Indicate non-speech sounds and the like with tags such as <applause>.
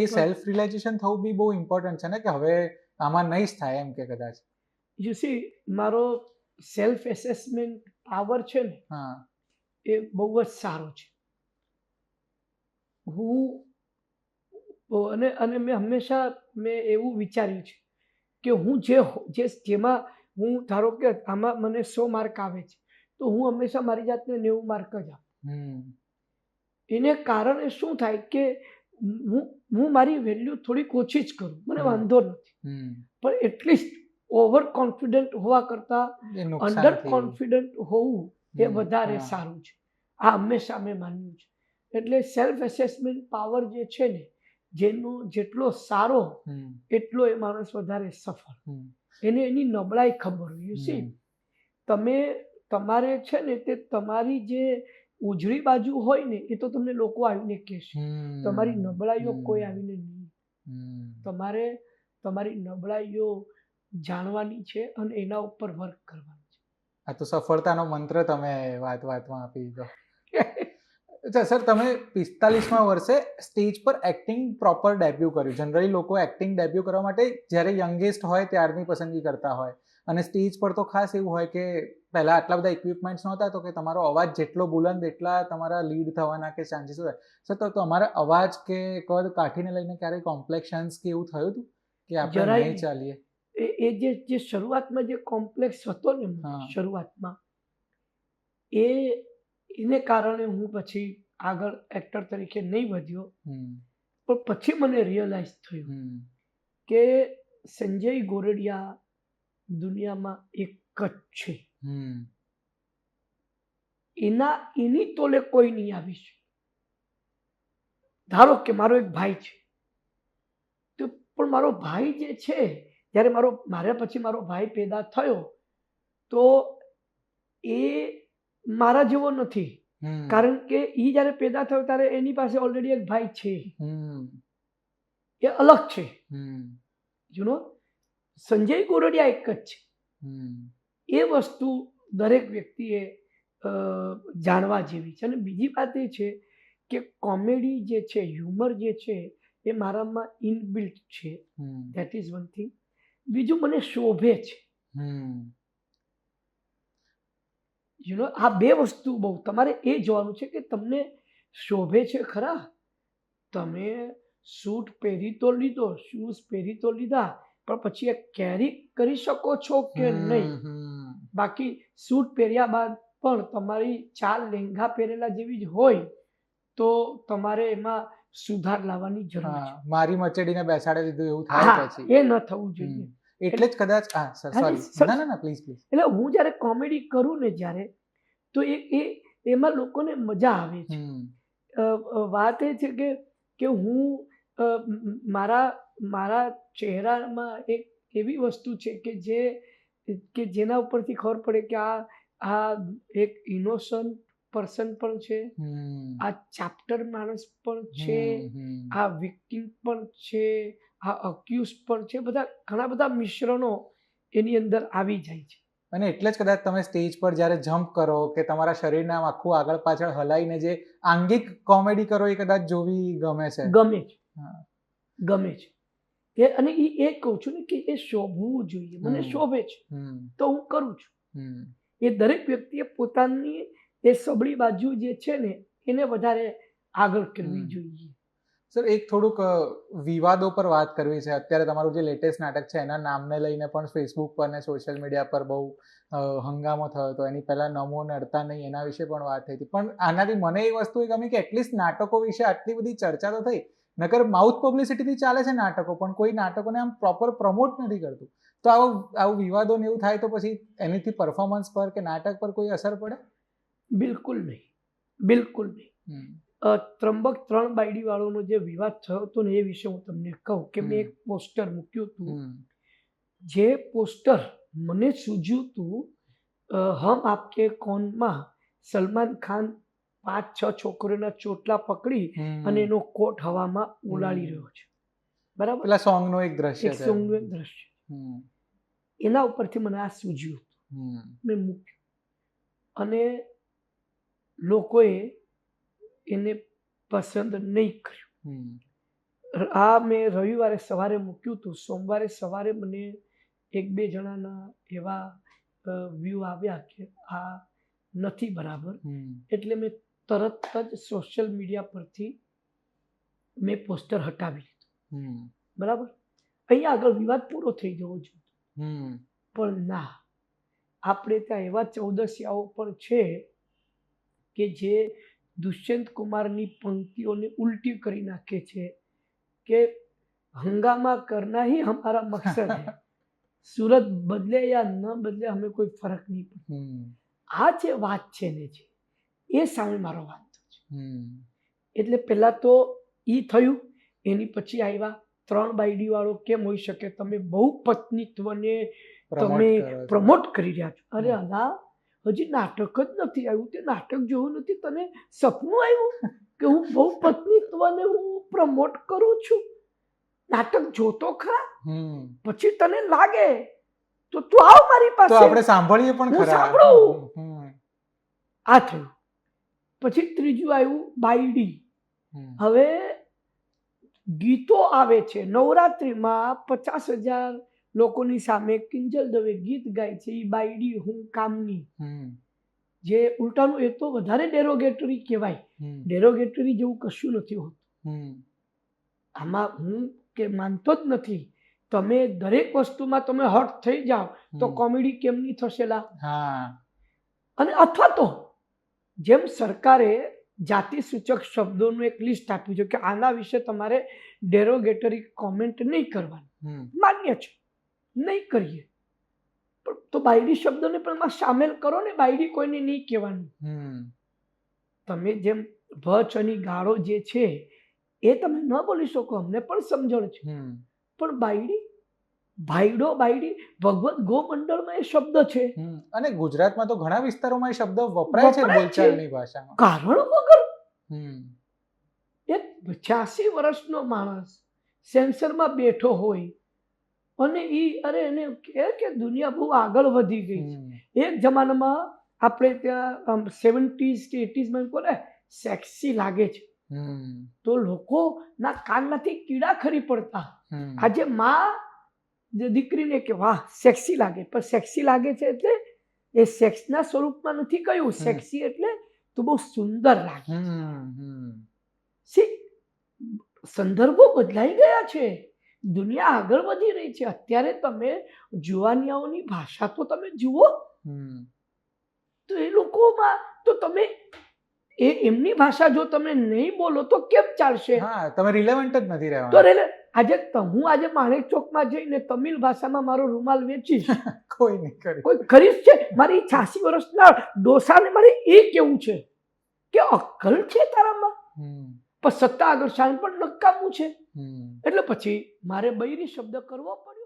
એ self realisation થવું બી બહુ important છે ને કે હવે આમાં નહીં જ થાય એમ કે કદાચ. યુ સી મારો સેલ્ફ એસેસમેન્ટ પાવર છે ને હા. એ બહુ જ સારો છે. હું અને અને મેં હંમેશા મેં એવું વિચાર્યું છે કે હું જે જે જેમાં હું ધારો કે આમાં મને સો માર્ક આવે છે તો હું હંમેશા મારી જાતને નેવું માર્ક જ આપું. એને કારણે શું થાય કે હું હું મારી વેલ્યુ થોડીક ઓછી જ કરું. મને વાંધો નથી. પણ એટલીસ્ટ ઓવર કોન્ફિડન્ટ હોવા કરતાં અંડર કોન્ફિડન્ટ હોવું એ વધારે સારું છે. આ હંમેશા મેં માન્યું છે. એટલે સેલ્ફ એસેસમેન્ટ પાવર જે છે ને જેનો જેટલો સારો એટલો એ માણસ વધારે સફળ. એને એની નબળાઈ ખબર હોય યુ સી તમે તમારે છે ને તે તમારી જે ઉજળી બાજુ હોય ને એ તો તમને લોકો આવીને કહેશે. તમારી નબળાઈઓ કોઈ આવીને નહીં. હમ, તમારે તમારી નબળાઈઓ જાણવાની છે અને એના ઉપર વર્ક કરવાનું આ તો સફળતાનો મંત્ર તમે વાત વાતમાં આપી દીધો. છે અચ્છા સર તમે પિસ્તાલીસમાં વર્ષે સ્ટેજ પર એક્ટિંગ પ્રોપર ડેબ્યુ કર્યું. જનરલી લોકો એક્ટિંગ ડેબ્યુ કરવા માટે જ્યારે યંગેસ્ટ હોય ત્યારની પસંદગી કરતા હોય. અને સ્ટેજ પર તો ખાસ એવું હોય કે પહેલા આટલા બધા ઇક્વિપમેન્ટ્સ નહોતા તો કે તમારો અવાજ જેટલો બુલંદ એટલા તમારા લીડ થવાના કે ચાન્સીસ હોય. સર તો તમારા અવાજ કે કદ કાઠીને લઈને ક્યારેય કોમ્પ્લેક્શન્સ કે એવું થયું હતું? કે આપણે નહીં. ચાલીએ? એ જે જે શરૂઆતમાં જે કોમ્પ્લેક્સ હતો ને. શરૂઆતમાં એ એને કારણે હું પછી આગળ એક્ટર તરીકે નહીં વધ્યો. પણ પછી મને રિયલાઇઝ થયું કે સંજય ગોરડિયા દુનિયામાં એક જ છે. એના, એની તોલે કોઈ નહીં આવી છે ધારો કે મારો એક ભાઈ છે. તો પણ મારો ભાઈ જે છે, જ્યારે મારો, મારા પછી મારો ભાઈ પેદા થયો, તો એ મારા જેવો નથી. કારણ કે એ જ્યારે પેદા થયો ત્યારે એની પાસે ઓલરેડી એક ભાઈ છે. હમ. એ અલગ છે. Hmm. You know Sanjay Goradia એક જ છે. એ વસ્તુ દરેક વ્યક્તિએ જાણવા જેવી છે. અને બીજી વાત એ છે કે કોમેડી જે છે હ્યુમર જે છે એ મારામાં ઇનબિલ્ટ છે. ધેટ ઇઝ વન થિંગ બીજું મને શોભે છે. હમ. યુ નો આ બે વસ્તુ બહુ તમારે એ જોવાનું છે કે તમને શોભે છે ખરા? તમે સૂટ પહેરી તો લીધો શૂઝ પહેરી તો લીધા પણ પછી એ કેરી કરી શકો છો કે નહીં? બાકી સૂટ પહેર્યા બાદ પણ તમારી ચાલ લેંઘા પહેરેલા જેવી જ હોય તો તમારે એમાં સુધાર લાવવાની જરૂર છે. મારી મચડીને બેસાડી દીધું એવું થાય પછી. એ ન થવું જોઈએ. એટલે જ કદાચ હા સર સોરી ના ના ના પ્લીઝ પ્લીઝ એટલે હું જ્યારે કોમેડી કરું ને જ્યારે તો એ એ એમાં લોકોને મજા આવે છે. વાત એ છે કે કે હું મારા મારા ચહેરામાં એક એવી વસ્તુ છે કે જે કે જેના ઉપરથી ખબર પડે કે આ આ એક ઇનોસન્ટ પર્સન પણ છે. આ ચાપ્ટર માણસ પણ છે. આ વિક્ટિમ પણ છે. આ અક્યુઝ પણ છે બધા ઘણા બધા મિશ્રણો એની અંદર આવી જાય છે. અને એટલે જ કદાચ તમે સ્ટેજ પર જ્યારે જમ્પ કરો કે તમારા શરીરને આમ આખું આગળ પાછળ હલાઈને જે આંગિક કોમેડી કરો એ કદાચ જોવી ગમે છે. ગમે છે. ગમે છે. એ અને એ એ કહું છું ને કે એ શોભવું જોઈએ મને શોભે છે. તો હું કરું છું. એ દરેક વ્યક્તિએ પોતાની એ સબળી બાજુ જે છે ને એને વધારે આગળ કરવી જોઈએ. સર એક થોડુંક વિવાદો પર વાત કરવી છે. અત્યારે તમારું જે લેટેસ્ટ નાટક છે એના નામને લઈને પણ ફેસબુક પર ને સોશિયલ મીડિયા પર બહુ હંગામો થયો હતો. એની પહેલાં નમો નડતા નહીં એના વિશે પણ વાત થઈ હતી. પણ આનાથી મને એ વસ્તુ એ ગમી કે એટલીસ્ટ નાટકો વિશે આટલી બધી ચર્ચા તો થઈ. નકર માઉથ પબ્લિસિટીથી ચાલે છે નાટકો પણ કોઈ નાટકોને આમ પ્રોપર પ્રમોટ નથી કરતું. તો આવું આવું વિવાદો ને એવું થાય તો પછી એનીથી પરફોર્મન્સ પર કે નાટક પર કોઈ અસર પડે? બિલકુલ નહીં. બિલકુલ નહીં. ત્રંબક ત્રણ બાયડી વાળોનો જે વિવાદ થયો હતો ને એ વિશે હું તમને કહું કે મેં એક પોસ્ટર મૂક્યું હતું. જે પોસ્ટર મને સૂઝ્યું હતું હમ આપકે કોનમાં? સલમાન ખાન પાંચ છ છોકરીઓના ચોટલા પકડી અને એનો કોટ હવામાં ઉલાળી રહ્યો છે. બરાબર? એટલે સોંગનો એક દ્રશ્ય એક સોંગનું એક દ્રશ્ય. હમ, એના ઉપરથી મને આ સૂજ્યું હતું. મેં મૂક્યું. અને લોકોએ એને પસંદ નહીં કર્યું. આ મેં રવિવારે સવારે મૂક્યું હતું. સોમવારે સવારે મને એક બે જણાના એવા વ્યૂ આવ્યા કે આ નથી બરાબર. એટલે મેં તરત જ સોશિયલ મીડિયા પરથી મેં પોસ્ટર હટાવી લીધું. બરાબર? અહીંયા આગળ વિવાદ પૂરો થઈ જવો જોઈએ. હમ. પણ ના. આપણે ત્યાં એવા ચૌદસિયાઓ પણ છે કે જે દુષ્યંત કુમારની પંક્તિઓને ઉલટી કરી નાખે છે કે હંગામા કરના હિ હમારા મકસદ <laughs> સુરત બદલે યા ન બદલે અમે કોઈ ફરક નહીં પડે. આ જે વાત છે ને જે એ સામે મારો વાંધો છે. એટલે પહેલાં તો એ થયું એની પછી આવ્યા ત્રણ બાયડી વાળો કેમ હોઈ શકે તમે બહુ પત્નીત્વને તમે પ્રમોટ કરી રહ્યા છો. અરે અલા હજી નાટક જ નથી આવ્યું. તે નાટક જોયું નથી તને સપનું આવ્યું કે હું બહુ પત્નીત્વને હું પ્રમોટ કરું છું? નાટક જોતો ખરા? પછી તને લાગે? તો તું આવ મારી પાસે. આપણે સાંભળીએ પણ ખરા. સાંભળું. આ થયું. પછી ત્રીજું આવ્યું બાયડી. હવે ગીતો આવે છે. નવરાત્રિમાં પચાસ હજાર લોકોની સામે કિંજલ દવે ગીત ગાય છે એ બાયડી હું કામની. જે ઉલટાનું એ તો વધારે ડેરોગેટરી કહેવાય. ડેરોગેટરી જેવું કશું નથી હોતું. આમાં હું કે માનતો જ નથી. તમે દરેક વસ્તુમાં તમે હટ થઈ જાઓ તો કોમેડી કેમ થશેલા અને અથવા તો જેમ સરકારે જાતિ સૂચક શબ્દોનું એક લિસ્ટ આપ્યું છે કે આના વિશે તમારે ડેરોગેટરી કોમેન્ટ નહીં કરવાની. માન્ય છે. નહીં કરીએ. તો બાયડી શબ્દને પણ એમાં સામેલ કરો ને બાયડી કોઈને નહીં કહેવાનું. તમે જેમ ભચ અને ગાળો જે છે એ તમે ન બોલી શકો અમને પણ સમજણ છે. પણ બાયડી ભાઈડો બાયડી ભગવત ગોમંડળમાં એ શબ્દ છે. અને ગુજરાતમાં તો ઘણા વિસ્તારોમાં એ શબ્દ વપરાય છે. બોલચાલની ભાષામાં. કારણ વગર. એક છ્યાસી વર્ષનો માણસ સેન્સરમાં બેઠો હોય અને એ અરે એને કહે કે દુનિયા બહુ આગળ વધી ગઈ છે. એક જમાનામાં આપણે ત્યાં સેવન્ટીઝ કે એટીઝમાં કોને સેક્સી લાગે છે. તો લોકો ના કાનમાંથી કીડા ખરી પડતા. આજે માં જે દીકરીને કે વાહ સેક્સી લાગે. પણ સેક્સી લાગે છે એટલે એ સેક્સના સ્વરૂપમાં નથી કહ્યું સેક્સી એટલે તો બહુ સુંદર લાગે સંદર્ભો બદલાઈ ગયા છે. દુનિયા આગળ વધી રહી છે. અત્યારે તમે જુવાનિયાઓની ભાષા તો તમે જુઓ. તો એ લોકોમાં તો તમે એ એમની ભાષા જો તમે નહીં બોલો તો કેમ ચાલશે? હા તમે રિલેવન્ટ જ નથી તો રેલે આજે ત- હું આજે માણેક ચોકમાં જઈને તમિલ ભાષામાં મારો રૂમાલ વેચીશ. <laughs> કોઈ નહીં કરે. કોઈ ખરીદ છે? મારી છાસી વર્ષના ડોસાને મારે એ કેવું છે? કે અક્કલ છે તારામાં? પણ સત્તા આગળ શાન પણ નકામું છે. એટલે પછી મારે બૈરી શબ્દ કરવો પડે